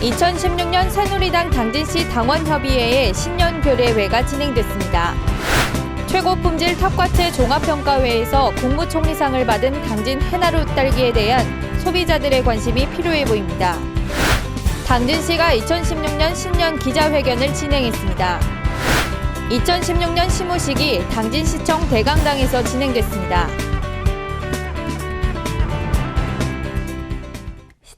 2016년 새누리당 당진시 당원협의회의 신년교례회가 진행됐습니다. 최고 품질 탑과체 종합평가회에서 국무총리상을 받은 당진 해나루 딸기에 대한 소비자들의 관심이 필요해 보입니다. 당진시가 2016년 신년 기자회견을 진행했습니다. 2016년 시무식이 당진시청 대강당에서 진행됐습니다.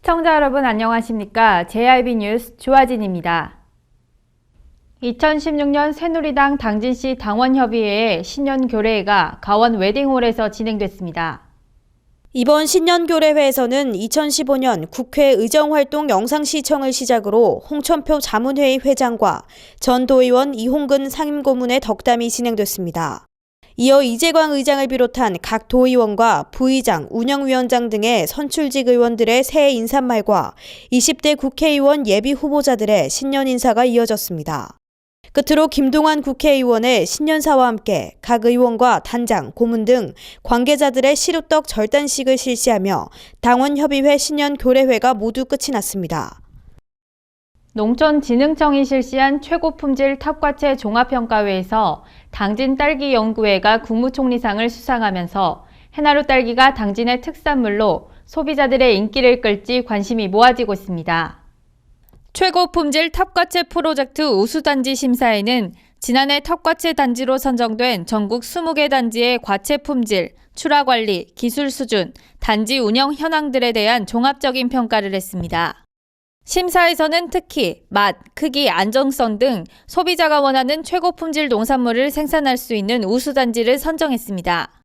시청자 여러분 안녕하십니까? JRB 뉴스 조아진입니다. 2016년 새누리당 당진시 당원협의회의 신년교례회가 가원 웨딩홀에서 진행됐습니다. 이번 신년교례회에서는 2015년 국회 의정활동 영상시청을 시작으로 홍천표 자문회의 회장과 전 도의원 이홍근 상임고문의 덕담이 진행됐습니다. 이어 이재광 의장을 비롯한 각 도의원과 부의장, 운영위원장 등의 선출직 의원들의 새해 인사말과 20대 국회의원 예비 후보자들의 신년 인사가 이어졌습니다. 끝으로 김동완 국회의원의 신년사와 함께 각 의원과 단장, 고문 등 관계자들의 시루떡 절단식을 실시하며 당원협의회 신년 교례회가 모두 끝이 났습니다. 농촌진흥청이 실시한 최고 품질 탑과체 종합평가회에서 당진 딸기 연구회가 국무총리상을 수상하면서 해나루 딸기가 당진의 특산물로 소비자들의 인기를 끌지 관심이 모아지고 있습니다. 최고 품질 탑과체 프로젝트 우수단지 심사에는 지난해 탑과체 단지로 선정된 전국 20개 단지의 과체 품질, 출하 관리, 기술 수준, 단지 운영 현황들에 대한 종합적인 평가를 했습니다. 심사에서는 특히 맛, 크기, 안정성 등 소비자가 원하는 최고 품질 농산물을 생산할 수 있는 우수단지를 선정했습니다.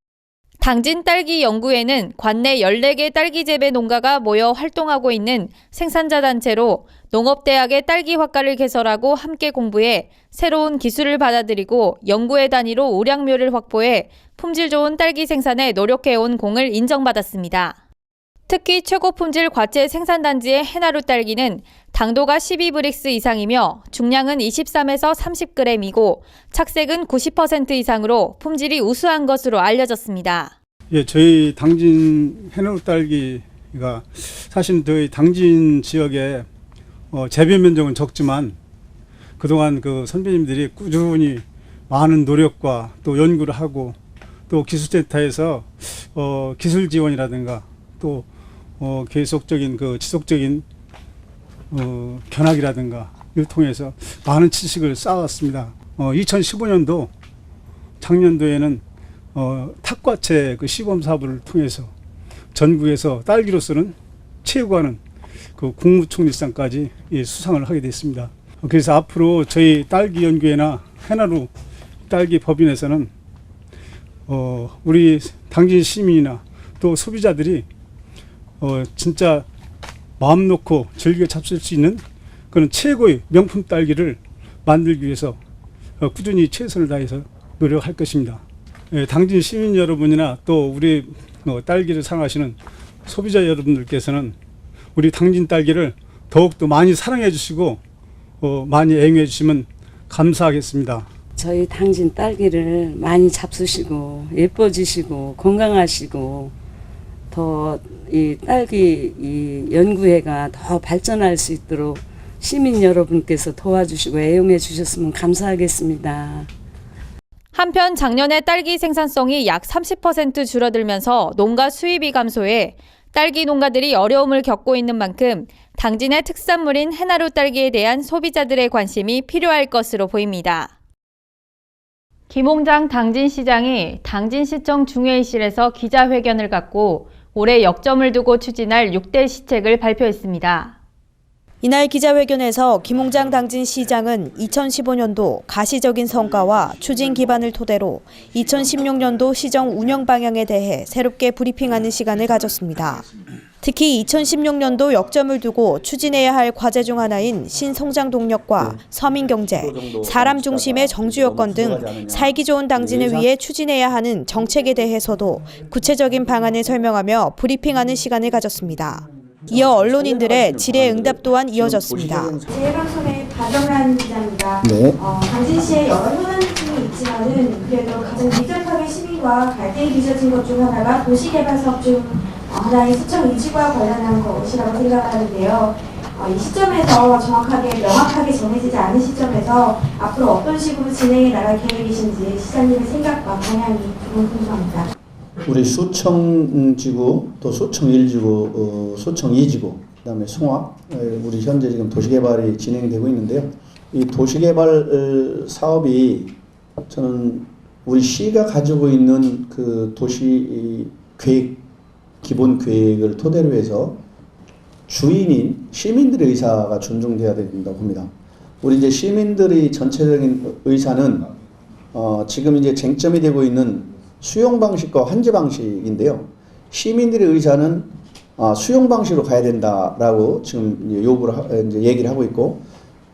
당진 딸기 연구회는 관내 14개 딸기 재배 농가가 모여 활동하고 있는 생산자 단체로 농업대학의 딸기 화가를 개설하고 함께 공부해 새로운 기술을 받아들이고 연구회 단위로 우량묘를 확보해 품질 좋은 딸기 생산에 노력해온 공을 인정받았습니다. 특히 최고 품질 과체 생산단지의 해나루 딸기는 당도가 12브릭스 이상이며 중량은 23에서 30g이고 착색은 90% 이상으로 품질이 우수한 것으로 알려졌습니다. 예, 저희 당진 해노 딸기가 사실 저희 당진 지역에 어, 재배 면적은 적지만 그동안 그 선배님들이 꾸준히 많은 노력과 또 연구를 하고 또 기술센터에서 어, 기술 지원이라든가 또 어, 계속적인 그 지속적인 어, 견학이라든가 이를 통해서 많은 지식을 쌓았습니다. 어, 2015년도 작년도에는 어, 탁과체 그 시범 사업을 통해서 전국에서 딸기로서는 최고하는 그 국무총리상까지 예, 수상을 하게 됐습니다. 그래서 앞으로 저희 딸기 연구회나 해나루 딸기 법인에서는 어, 우리 당진 시민이나 또 소비자들이 어, 진짜 마음 놓고 즐겨 잡술 수 있는 그런 최고의 명품 딸기를 만들기 위해서 어, 꾸준히 최선을 다해서 노력할 것입니다. 예, 당진 시민 여러분이나 또 우리 어, 딸기를 사랑하시는 소비자 여러분들께서는 우리 당진 딸기를 더욱더 많이 사랑해 주시고 어, 많이 애용해 주시면 감사하겠습니다. 저희 당진 딸기를 많이 잡수시고 예뻐지시고 건강하시고 더 이 딸기 이 연구회가 더 발전할 수 있도록 시민 여러분께서 도와주시고 애용해 주셨으면 감사하겠습니다. 한편 작년에 딸기 생산성이 약 30% 줄어들면서 농가 수입이 감소해 딸기 농가들이 어려움을 겪고 있는 만큼 당진의 특산물인 해나루 딸기에 대한 소비자들의 관심이 필요할 것으로 보입니다. 김홍장 당진시장이 당진시청 중회의실에서 기자회견을 갖고 올해 역점을 두고 추진할 6대 시책을 발표했습니다. 이날 기자회견에서 김홍장 당진 시장은 2015년도 가시적인 성과와 추진 기반을 토대로 2016년도 시정 운영 방향에 대해 새롭게 브리핑하는 시간을 가졌습니다. 특히 2016년도 역점을 두고 추진해야 할 과제 중 하나인 신성장 동력과 서민 경제, 사람 중심의 정주 여건 등 살기 좋은 당진을 위해 추진해야 하는 정책에 대해서도 구체적인 방안을 설명하며 브리핑하는 시간을 가졌습니다. 이어 언론인들의 질의 응답 또한 이어졌습니다. 재방송의 박영란 기자입니다. 네. 어, 당진시에 여러 현안이 있지만은 그래도 가장 밀접하게 시민과 갈등이 빚어진 것 중 하나가 도시개발 사업 중 어, 하나의 수청 이주와 관련한 것이라고 생각하는데요. 어, 이 시점에서 정확하게 명확하게 정해지지 않은 시점에서 앞으로 어떤 식으로 진행해 나갈 계획이신지 시장님의 생각과 방향이 조금 궁금합니다. 우리 수청 지구 또 수청 1지구, 어, 수청 2지구, 그다음에 송화, 에, 우리 현재 지금 도시개발이 진행되고 있는데요. 이 도시개발 어, 사업이 저는 우리 시가 가지고 있는 그 도시 이 계획 기본 계획을 토대로 해서 주인인 시민들의 의사가 존중돼야 된다고 봅니다. 우리 이제 시민들의 전체적인 의사는 어, 지금 이제 쟁점이 되고 있는 수용 방식과 환지 방식인데요. 시민들의 의사는 아, 수용 방식으로 가야 된다라고 지금 요구를 하, 이제 얘기를 하고 있고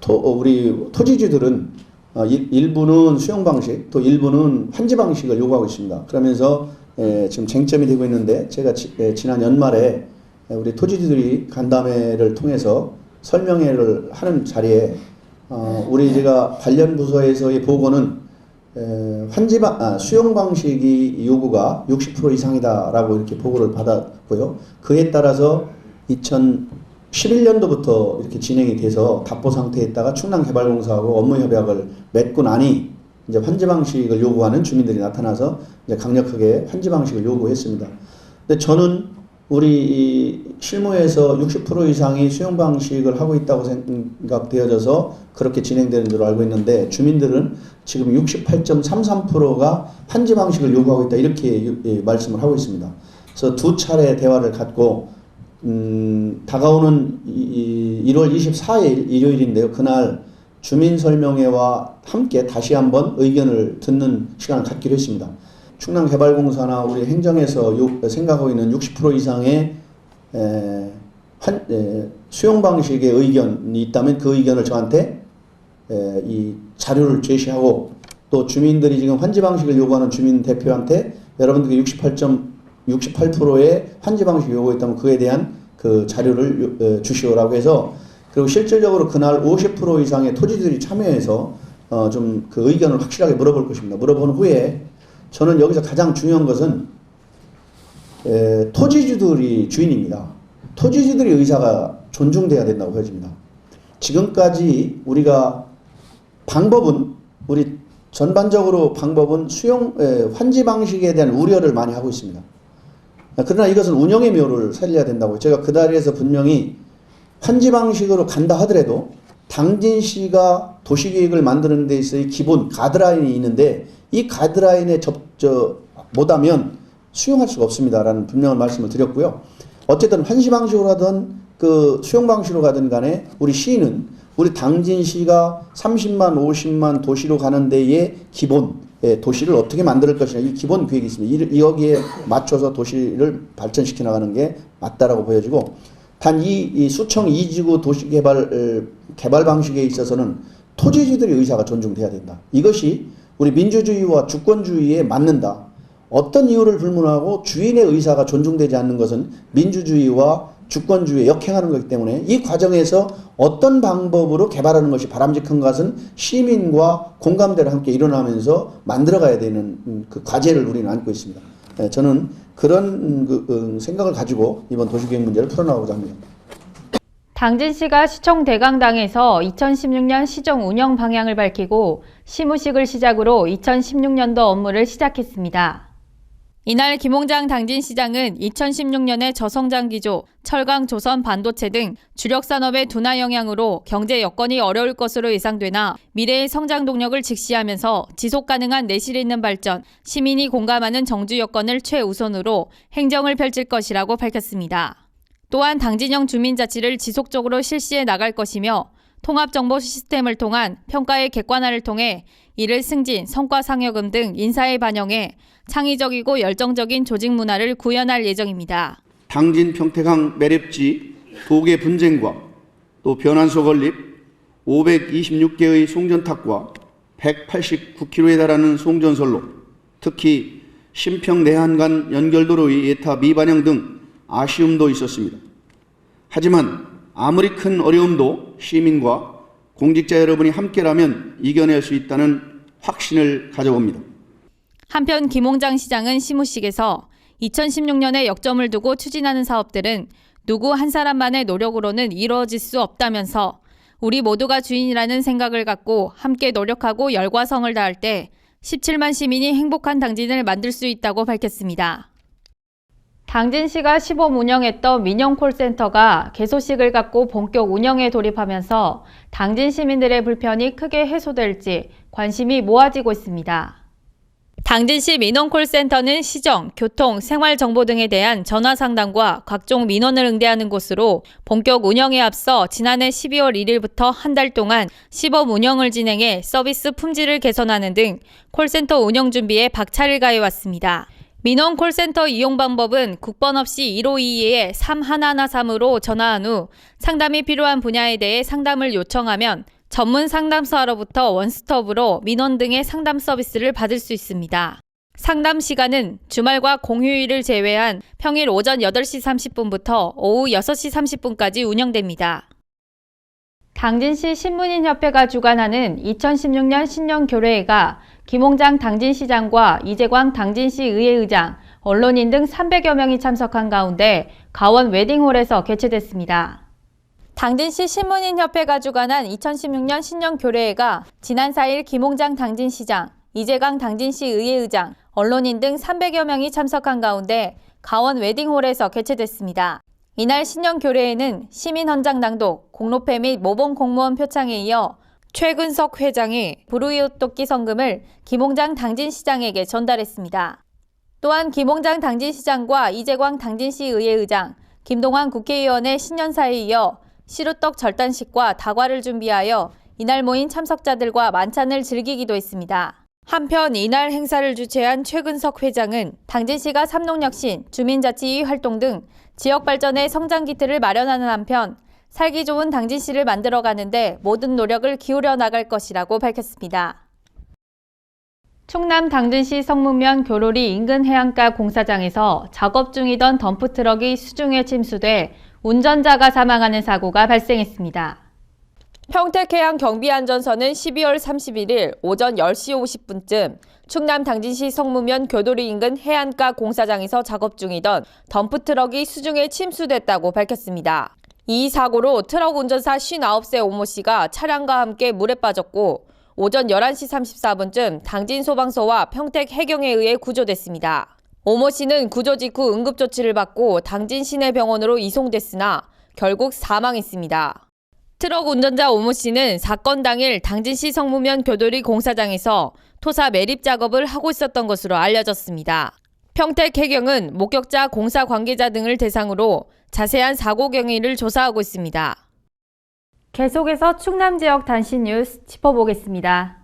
토, 어, 우리 토지주들은 어, 일, 일부는 수용 방식 또 일부는 환지 방식을 요구하고 있습니다. 그러면서 에, 지금 쟁점이 되고 있는데 제가 지, 에, 지난 연말에 에, 우리 토지주들이 간담회를 통해서 설명회를 하는 자리에 어, 우리 제가 관련 부서에서의 보고는 에, 환지 방, 아, 수용 방식이 요구가 60% 이상이다라고 이렇게 보고를 받았고요. 그에 따라서 2011년도부터 이렇게 진행이 돼서 답보 상태에 있다가 충남개발공사하고 업무 협약을 맺고 나니 이제 환지 방식을 요구하는 주민들이 나타나서 이제 강력하게 환지 방식을 요구했습니다. 근데 저는 우리 이 실무에서 60% 이상이 수용 방식을 하고 있다고 생각되어져서 그렇게 진행되는 줄 알고 있는데 주민들은 지금 68.33%가 환지 방식을 요구하고 있다 이렇게 유- 예, 말씀을 하고 있습니다. 그래서 두 차례 대화를 갖고 음, 다가오는 이, 이 1월 24일 일요일인데요. 그날 주민 설명회와 함께 다시 한번 의견을 듣는 시간을 갖기로 했습니다. 충남개발공사나 우리 행정에서 요- 생각하고 있는 60% 이상의 수용 방식의 의견이 있다면 그 의견을 저한테 에, 이 자료를 제시하고 또 주민들이 지금 환지 방식을 요구하는 주민 대표한테 여러분들이 68.68%의 환지 방식 요구했다면 그에 대한 그 자료를 주시오라고 해서 그리고 실질적으로 그날 50% 이상의 토지들이 참여해서 어, 좀 그 의견을 확실하게 물어볼 것입니다. 물어본 후에 저는 여기서 가장 중요한 것은 에, 토지주들이 주인입니다. 토지주들의 의사가 존중돼야 된다고 보여집니다. 지금까지 우리가 방법은 우리 전반적으로 방법은 수용 에, 환지 방식에 대한 우려를 많이 하고 있습니다. 그러나 이것은 운영의 묘를 살려야 된다고 제가 그 자리에서 분명히 환지 방식으로 간다 하더라도 당진시가 도시계획을 만드는 데 있어의 기본 가드라인이 있는데 이 가드라인에 접저 못하면 수용할 수가 없습니다라는 분명한 말씀을 드렸고요. 어쨌든 환시 방식으로 하든 그 수용 방식으로 가든 간에 우리 시는 우리 당진시가 30만 50만 도시로 가는 데의 기본 예, 도시를 어떻게 만들 것이냐 이 기본 계획이 있습니다. 이, 여기에 맞춰서 도시를 발전시켜 나가는 게 맞다라고 보여지고 단이 이 수청 이지구 도시 개발 어, 개발 방식에 있어서는 토지주들의 의사가 존중돼야 된다. 이것이 우리 민주주의와 주권주의에 맞는다. 어떤 이유를 불문하고 주인의 의사가 존중되지 않는 것은 민주주의와 주권주의에 역행하는 것이기 때문에 이 과정에서 어떤 방법으로 개발하는 것이 바람직한 것은 시민과 공감대를 함께 일어나면서 만들어가야 되는 음, 그 과제를 우리는 안고 있습니다. 예, 저는 그런 음, 그, 음, 생각을 가지고 이번 도시계획 문제를 풀어나가고자 합니다. 당진시가 시청 대강당에서 2016년 시정 운영 방향을 밝히고 시무식을 시작으로 2016년도 업무를 시작했습니다. 이날 김홍장 당진시장은 2016년에 저성장 기조, 철강, 조선, 반도체 등 주력 산업의 둔화 영향으로 경제 여건이 어려울 것으로 예상되나 미래의 성장 동력을 직시하면서 지속 가능한 내실 있는 발전, 시민이 공감하는 정주 여건을 최우선으로 행정을 펼칠 것이라고 밝혔습니다. 또한 당진형 주민자치를 지속적으로 실시해 나갈 것이며 통합정보 시스템을 통한 평가의 객관화를 통해 이를 승진, 성과 상여금 등 인사에 반영해 창의적이고 열정적인 조직 문화를 구현할 예정입니다. 당진 평택항 매립지 도계 분쟁과 또 변환소 건립 526개의 송전탑과 189km에 달하는 송전선로, 특히 신평 내한간 연결도로의 예타 미반영 등 아쉬움도 있었습니다. 하지만 아무리 큰 어려움도 시민과 공직자 여러분이 함께라면 이겨낼 수 있다는 확신을 가져봅니다. 한편 김홍장 시장은 시무식에서 2016년에 역점을 두고 추진하는 사업들은 누구 한 사람만의 노력으로는 이루어질 수 없다면서 우리 모두가 주인이라는 생각을 갖고 함께 노력하고 열과 성을 다할 때 17만 시민이 행복한 당진을 만들 수 있다고 밝혔습니다. 당진 시가 시범 운영했던 민영 콜센터가 개소식을 갖고 본격 운영에 돌입하면서 당진 시민들의 불편이 크게 해소될지 관심이 모아지고 있습니다. 당진시 민원콜센터는 시정, 교통, 생활 정보 등에 대한 전화 상담과 각종 민원을 응대하는 곳으로 본격 운영에 앞서 지난해 12월 1일부터 한 달 동안 시범 운영을 진행해 서비스 품질을 개선하는 등 콜센터 운영 준비에 박차를 가해왔습니다. 민원 콜센터 이용 방법은 국번 없이 1522에 3113으로 전화한 후 상담이 필요한 분야에 대해 상담을 요청하면 전문 상담사로부터 원스톱으로 민원 등의 상담 서비스를 받을 수 있습니다. 상담 시간은 주말과 공휴일을 제외한 평일 오전 8시 30분부터 오후 6시 30분까지 운영됩니다. 당진시 신문인협회가 주관하는 2016년 신년 교례회가 김홍장 당진시장과 이재광 당진시 의회의장, 언론인 등 300여 명이 참석한 가운데 가원 웨딩홀에서 개최됐습니다. 당진시 신문인협회가 주관한 2016년 신년 교례회가 지난 4일 김홍장 당진시장, 이재강 당진시 의회의장, 언론인 등 300여 명이 참석한 가운데 가원 웨딩홀에서 개최됐습니다. 이날 신년 교례회는 시민 헌장 낭독, 공로패 및 모범 공무원 표창에 이어 최근석 회장이 불우이웃돕기 성금을 김홍장 당진시장에게 전달했습니다. 또한 김홍장 당진시장과 이재광 당진시 의회 의장, 김동환 국회의원의 신년사에 이어 시루떡 절단식과 다과를 준비하여 이날 모인 참석자들과 만찬을 즐기기도 했습니다. 한편 이날 행사를 주최한 최근석 회장은 당진시가 삼농혁신, 주민자치위 활동 등 지역 발전의 성장 기틀을 마련하는 한편 살기 좋은 당진시를 만들어가는데 모든 노력을 기울여 나갈 것이라고 밝혔습니다. 충남 당진시 성문면 교로리 인근 해안가 공사장에서 작업 중이던 덤프트럭이 수중에 침수돼 운전자가 사망하는 사고가 발생했습니다. 평택해양 경비안전선은 12월 31일 오전 10시 50분쯤 충남 당진시 성무면 교도리 인근 해안가 공사장에서 작업 중이던 덤프트럭이 수중에 침수됐다고 밝혔습니다. 이 사고로 트럭 운전사 59세 오모 씨가 차량과 함께 물에 빠졌고 오전 11시 34분쯤 당진 소방서와 평택 해경에 의해 구조됐습니다. 오모 씨는 구조 직후 응급조치를 받고 당진 시내 병원으로 이송됐으나 결국 사망했습니다. 트럭 운전자 오모 씨는 사건 당일 당진시 성무면 교도리 공사장에서 토사 매립 작업을 하고 있었던 것으로 알려졌습니다. 평택 해경은 목격자 공사 관계자 등을 대상으로 자세한 사고 경위를 조사하고 있습니다. 계속해서 충남 지역 단신 뉴스 짚어보겠습니다.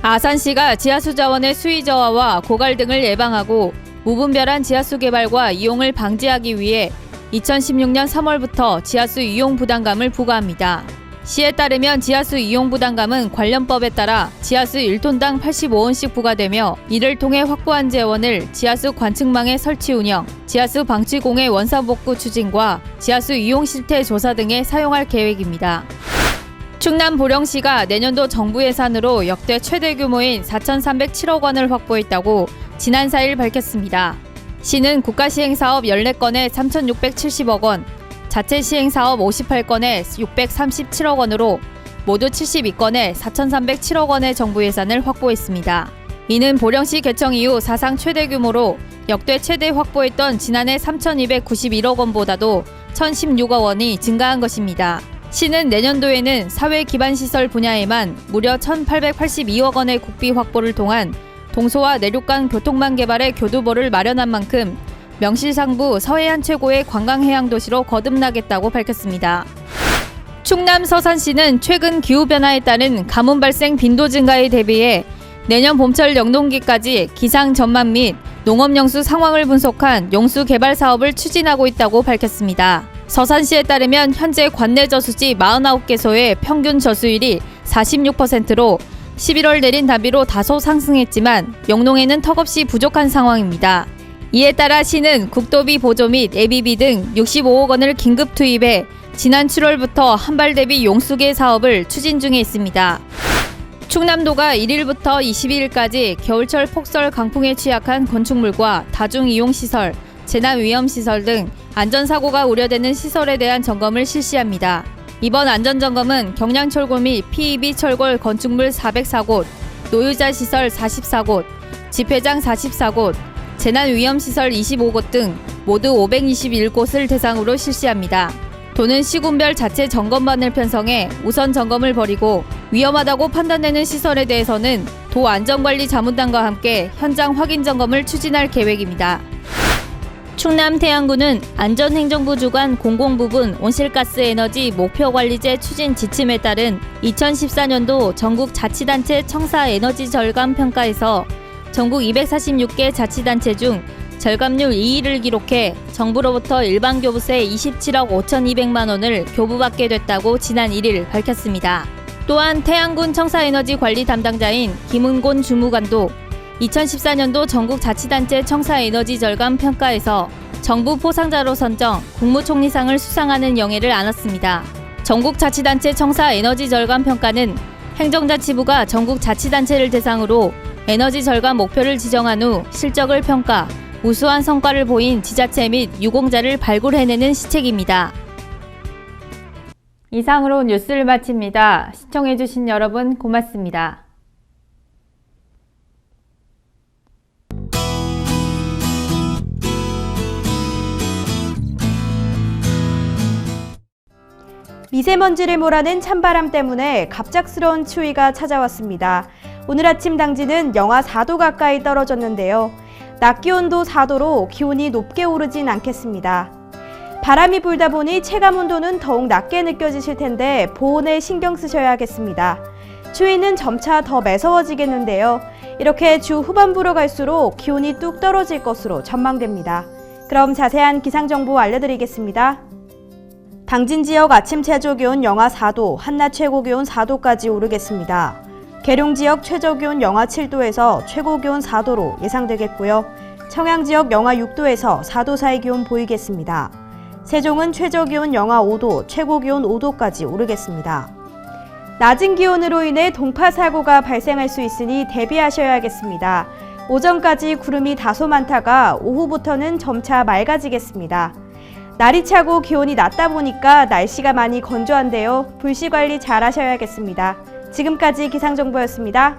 아산시가 지하수 자원의 수위 저하와 고갈 등을 예방하고 무분별한 지하수 개발과 이용을 방지하기 위해 2016년 3월부터 지하수 이용 부담감을 부과합니다. 시에 따르면 지하수 이용 부담감은 관련법에 따라 지하수 1톤당 85원씩 부과되며 이를 통해 확보한 재원을 지하수 관측망의 설치 운영, 지하수 방치공의 원사복구 추진과 지하수 이용 실태 조사 등에 사용할 계획입니다. 충남 보령시가 내년도 정부 예산으로 역대 최대 규모인 4,307억 원을 확보했다고 지난 4일 밝혔습니다. 시는 국가시행사업 14건에 3,670억 원, 자체 시행 사업 58건에 637억 원으로 모두 72건에 4,307억 원의 정부 예산을 확보했습니다. 이는 보령시 개청 이후 사상 최대 규모로 역대 최대 확보했던 지난해 3,291억 원보다도 1,016억 원이 증가한 것입니다. 시는 내년도에는 사회 기반 시설 분야에만 무려 1,882억 원의 국비 확보를 통한 동서와 내륙간 교통망 개발의 교두보를 마련한 만큼 명실상부 서해안 최고의 관광해양 도시로 거듭나겠다고 밝혔습니다. 충남 서산시는 최근 기후변화에 따른 가뭄 발생 빈도 증가에 대비해 내년 봄철 영농기까지 기상 전망 및 농업 영수 상황을 분석한 용수 개발 사업을 추진하고 있다고 밝혔습니다. 서산시에 따르면 현재 관내 저수지 49개소의 평균 저수율이 46%로 11월 내린 단비로 다소 상승했지만 영농에는 턱없이 부족한 상황입니다. 이에 따라 시는 국도비 보조 및 예비비 등 65억 원을 긴급 투입해 지난 7월부터 한발 대비 용수계 사업을 추진 중에 있습니다. 충남도가 1일부터 22일까지 겨울철 폭설 강풍에 취약한 건축물과 다중이용시설, 재난위험시설 등 안전사고가 우려되는 시설에 대한 점검을 실시합니다. 이번 안전점검은 경량철골 및 PEB 철골 건축물 404곳, 노유자 시설 44곳, 집회장 44곳, 재난 위험 시설 25곳 등 모두 521곳을 대상으로 실시합니다. 도는 시군별 자체 점검반을 편성해 우선 점검을 벌이고 위험하다고 판단되는 시설에 대해서는 도 안전관리 자문단과 함께 현장 확인 점검을 추진할 계획입니다. 충남 태안군은 안전행정부 주관 공공부분 온실가스 에너지 목표관리제 추진 지침에 따른 2014년도 전국 자치단체 청사 에너지 절감 평가에서 전국 246개 자치단체 중 절감률 2위를 기록해 정부로부터 일반 교부세 27억 5,200만 원을 교부받게 됐다고 지난 1일 밝혔습니다. 또한 태안군 청사에너지 관리 담당자인 김은곤 주무관도 2014년도 전국 자치단체 청사에너지 절감 평가에서 정부 포상자로 선정 국무총리상을 수상하는 영예를 안았습니다. 전국 자치단체 청사 에너지 절감 평가는 행정자치부가 전국 자치단체를 대상으로 에너지 절감 목표를 지정한 후 실적을 평가, 우수한 성과를 보인 지자체 및 유공자를 발굴해내는 시책입니다. 이상으로 뉴스를 마칩니다. 시청해주신 여러분 고맙습니다. 미세먼지를 몰아낸 찬바람 때문에 갑작스러운 추위가 찾아왔습니다. 오늘 아침 당지는 영하 4도 가까이 떨어졌는데요. 낮 기온도 4도로 기온이 높게 오르진 않겠습니다. 바람이 불다 보니 체감 온도는 더욱 낮게 느껴지실 텐데 보온에 신경 쓰셔야겠습니다. 추위는 점차 더 매서워지겠는데요. 이렇게 주 후반부로 갈수록 기온이 뚝 떨어질 것으로 전망됩니다. 그럼 자세한 기상 정보 알려드리겠습니다. 당진 지역 아침 최저 기온 영하 4도, 한낮 최고 기온 4도까지 오르겠습니다. 계룡 지역 최저 기온 영하 7도에서 최고 기온 4도로 예상되겠고요. 청양 지역 영하 6도에서 4도 사이 기온 보이겠습니다. 세종은 최저 기온 영하 5도, 최고 기온 5도까지 오르겠습니다. 낮은 기온으로 인해 동파 사고가 발생할 수 있으니 대비하셔야겠습니다. 오전까지 구름이 다소 많다가 오후부터는 점차 맑아지겠습니다. 날이 차고 기온이 낮다 보니까 날씨가 많이 건조한데요. 불씨 관리 잘 하셔야겠습니다. 지금까지 기상정보였습니다.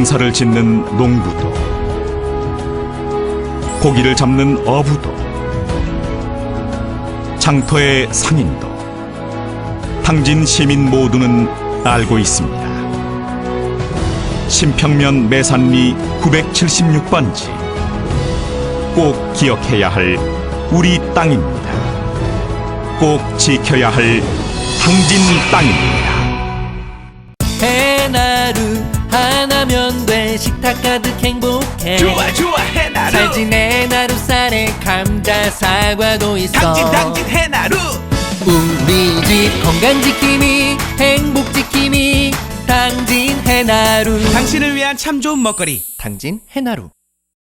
농사를 짓는 농부도 고기를 잡는 어부도 장터의 상인도 당진 시민 모두는 알고 있습니다. 신평면 매산리 976번지 꼭 기억해야 할 우리 땅입니다. 꼭 지켜야 할 당진 땅입니다. 해나루 하나면 돼. 식탁 가득 행복해. 좋아 좋아 해나루. 살진 해나루. 쌀에 감자 사과도 있어. 당진 당진 해나루. 우리 집 건강 지킴이 행복 지킴이. 당진 해나루. 당신을 위한 참 좋은 먹거리. 당진 해나루